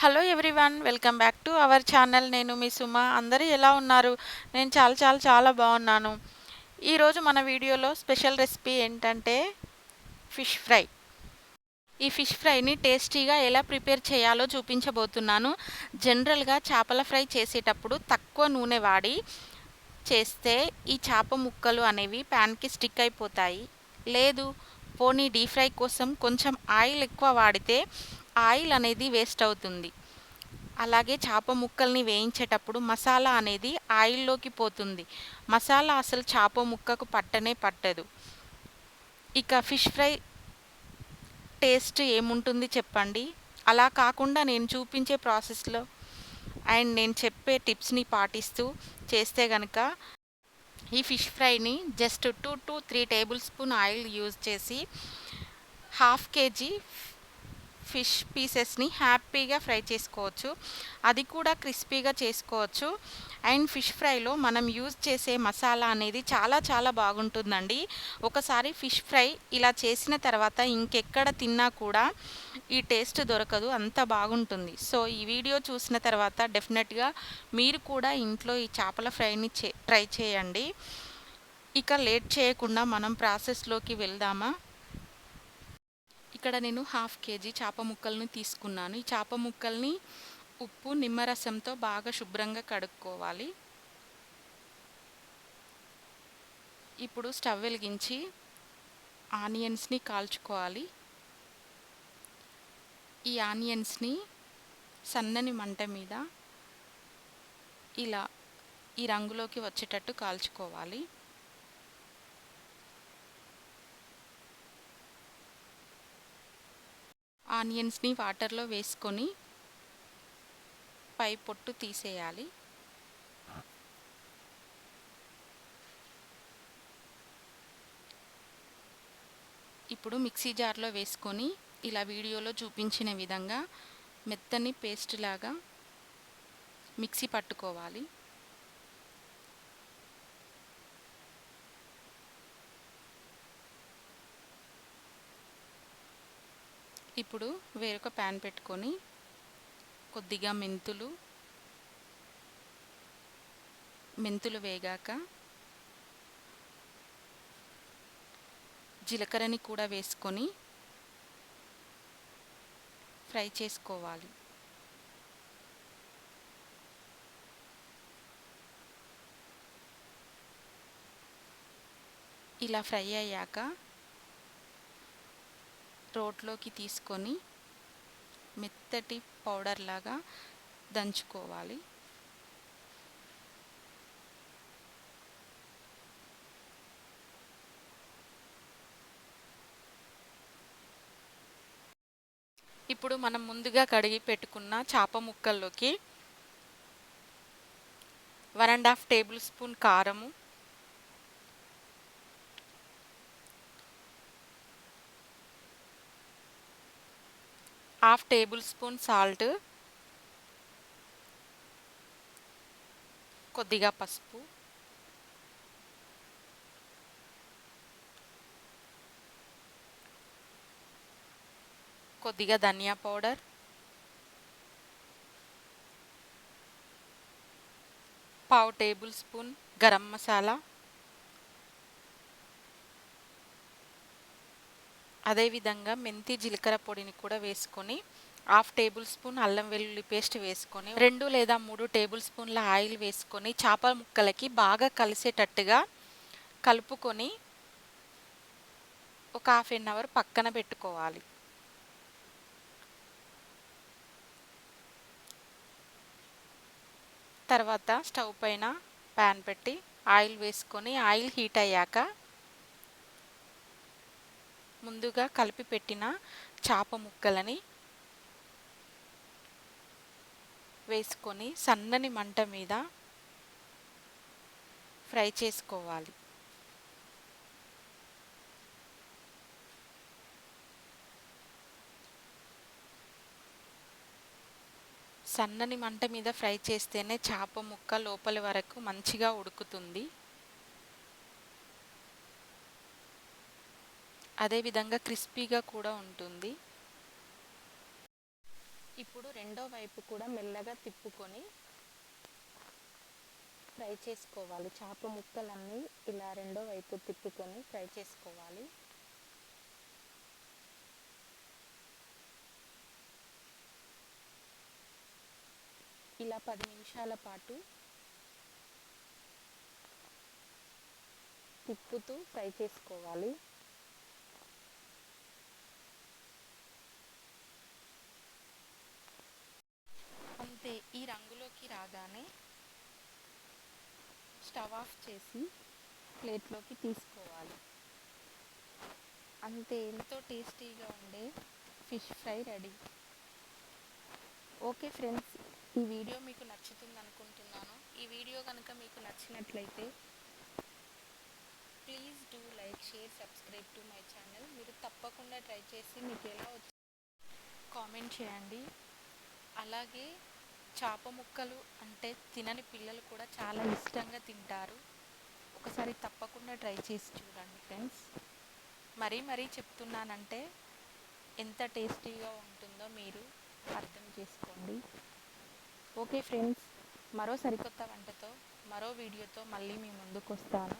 Hello everyone welcome back to our channel నేను మీ సుమ. అందరూ ఎలా ఉన్నారు? నేను చాలా చాలా చాలా బాగున్నాను. ఈరోజు మన వీడియోలో స్పెషల్ రెసిపీ ఏంటంటే ఫిష్ ఫ్రై ఈ ఫిష్ ఫ్రైని టేస్టీగా ఎలా ప్రిపేర్ చేయాలో చూపించబోతున్నాను. జనరల్గా చేపల ఫ్రై చేసేటప్పుడు తక్కువ నూనె వాడి చేస్తే ఈ చేప ముక్కలు అనేవి ప్యాన్కి స్టిక్ అయిపోతాయి. లేదు పోనీ డీప్ ఫ్రై కోసం కొంచెం ఆయిల్ ఎక్కువ వాడితే ఆయిల్ అనేది వేస్ట్ అవుతుంది. అలాగే చేప ముక్కల్ని వేయించేటప్పుడు మసాలా అనేది ఆయిల్లోకి పోతుంది. మసాలా అసలు చేప ముక్కకు పట్టనే పట్టదు. ఇక ఫిష్ ఫ్రై టేస్ట్ ఏముంటుంది చెప్పండి? అలా కాకుండా నేను చూపించే ప్రాసెస్లో అండ్ నేను చెప్పే టిప్స్ని పాటిస్తూ చేస్తే కనుక ఈ fish ఫ్రైని just two to three tablespoon oil use చేసి హాఫ్ కేజీ ఫిష్ పీసెస్ని హ్యాపీగా ఫ్రై చేసుకోవచ్చు. అది కూడా క్రిస్పీగా చేసుకోవచ్చు. అండ్ ఫిష్ ఫ్రైలో మనం యూజ్ చేసే మసాలా అనేది చాలా చాలా బాగుంటుందండి. ఒకసారి ఫిష్ ఫ్రై ఇలా చేసిన తర్వాత ఇంకెక్కడ తిన్నా కూడా ఈ టేస్ట్ దొరకదు. అంత బాగుంటుంది. సో ఈ వీడియో చూసిన తర్వాత డెఫినెట్గా మీరు కూడా ఇంట్లో ఈ చేపల ఫ్రైని చే ట్రై చేయండి. ఇక లేట్ చేయకుండా మనం ప్రాసెస్లోకి వెళ్దామా? ఇక్కడ నేను హాఫ్ కేజీ చేప ముక్కల్ని తీసుకున్నాను. ఈ చేప ముక్కల్ని ఉప్పు నిమ్మరసంతో బాగా శుభ్రంగా కడుక్కోవాలి. ఇప్పుడు స్టవ్ వెలిగించి ఆనియన్స్ని కాల్చుకోవాలి. ఈ ఆనియన్స్ని సన్నని మంట మీద ఇలా ఈ రంగులోకి వచ్చేటట్టు కాల్చుకోవాలి. ఆనియన్స్ని వాటర్లో వేసుకొని పై పొట్టు తీసేయాలి. ఇప్పుడు మిక్సీ జార్లో వేసుకొని ఇలా వీడియోలో చూపించిన విధంగా మెత్తని పేస్ట్ లాగా మిక్సీ పట్టుకోవాలి. ఇప్పుడు వేరొక ప్యాన్ పెట్టుకొని కొద్దిగా మెంతులు మెంతులు వేగాక జీలకర్రని కూడా వేసుకొని ఫ్రై చేసుకోవాలి. ఇలా ఫ్రై అయ్యాక రోట్లోకి తీసుకొని మెత్తటి పౌడర్ లాగా దంచుకోవాలి. ఇప్పుడు మనం ముందుగా కడిగి పెట్టుకున్న చేప ముక్కల్లోకి one and half tablespoon కారము హాఫ్ టేబుల్ స్పూన్ సాల్ట్ కొద్దిగా పసుపు కొద్దిగా ధనియా పౌడర్ పావు టేబుల్ స్పూన్ గరం మసాలా అదేవిధంగా మెంతి జీలకర్ర పొడిని కూడా వేసుకొని హాఫ్ టేబుల్ స్పూన్ అల్లం వెల్లుల్లి పేస్ట్ వేసుకొని రెండు లేదా మూడు టేబుల్ స్పూన్ల ఆయిల్ వేసుకొని చేపల ముక్కలకి బాగా కలిసేటట్టుగా కలుపుకొని ఒక హాఫ్ ఎన్ అవర్ పక్కన పెట్టుకోవాలి. తర్వాత స్టవ్ పైన ప్యాన్ పెట్టి ఆయిల్ వేసుకొని ఆయిల్ హీట్ అయ్యాక ముందుగా కలిపి పెట్టిన చేప ముక్కలని వేసుకొని సన్నని మంట మీద ఫ్రై చేసుకోవాలి. సన్నని మంట మీద ఫ్రై చేస్తేనే చేప ముక్క లోపలి వరకు మంచిగా ఉడుకుతుంది. అదేవిధంగా క్రిస్పీగా కూడా ఉంటుంది. ఇప్పుడు రెండో వైపు కూడా మెల్లగా తిప్పుకొని ఫ్రై చేసుకోవాలి. చేప ముక్కలన్నీ ఇలా రెండో వైపు తిప్పుకొని ఫ్రై చేసుకోవాలి. ఇలా పది నిమిషాల పాటు తిప్పుతూ ఫ్రై చేసుకోవాలి అంతే ఈ రాగానే స్టవ్ ఆఫ్ చేసి ప్లేట్లోకి తీసుకోవాలి. అంతే ఎంతో టేస్టీగా ఉండే fish fry ready. Okay friends ఈ వీడియో మీకు నచ్చుతుంది అనుకుంటున్నాను. ఈ వీడియో కనుక మీకు నచ్చినట్లయితే please do like share subscribe to my channel. మీరు తప్పకుండా ట్రై చేసి మీకు ఎలా వచ్చి కామెంట్ చేయండి. అలాగే చేప ముక్కలు అంటే తినని పిల్లలు కూడా చాలా ఇష్టంగా తింటారు. ఒకసారి తప్పకుండా ట్రై చేసి చూడండి ఫ్రెండ్స్. మరీ మరీ చెప్తున్నానంటే ఎంత టేస్టీగా ఉంటుందో మీరు అర్థం చేసుకోండి. ఓకే ఫ్రెండ్స్ మరో సరికొత్త వంటతో మరో వీడియోతో మళ్ళీ మీ ముందుకు వస్తాను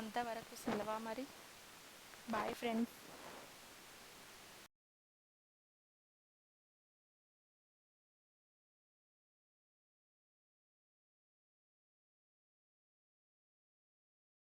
అంతవరకు సెలవా మరి? Bye friends.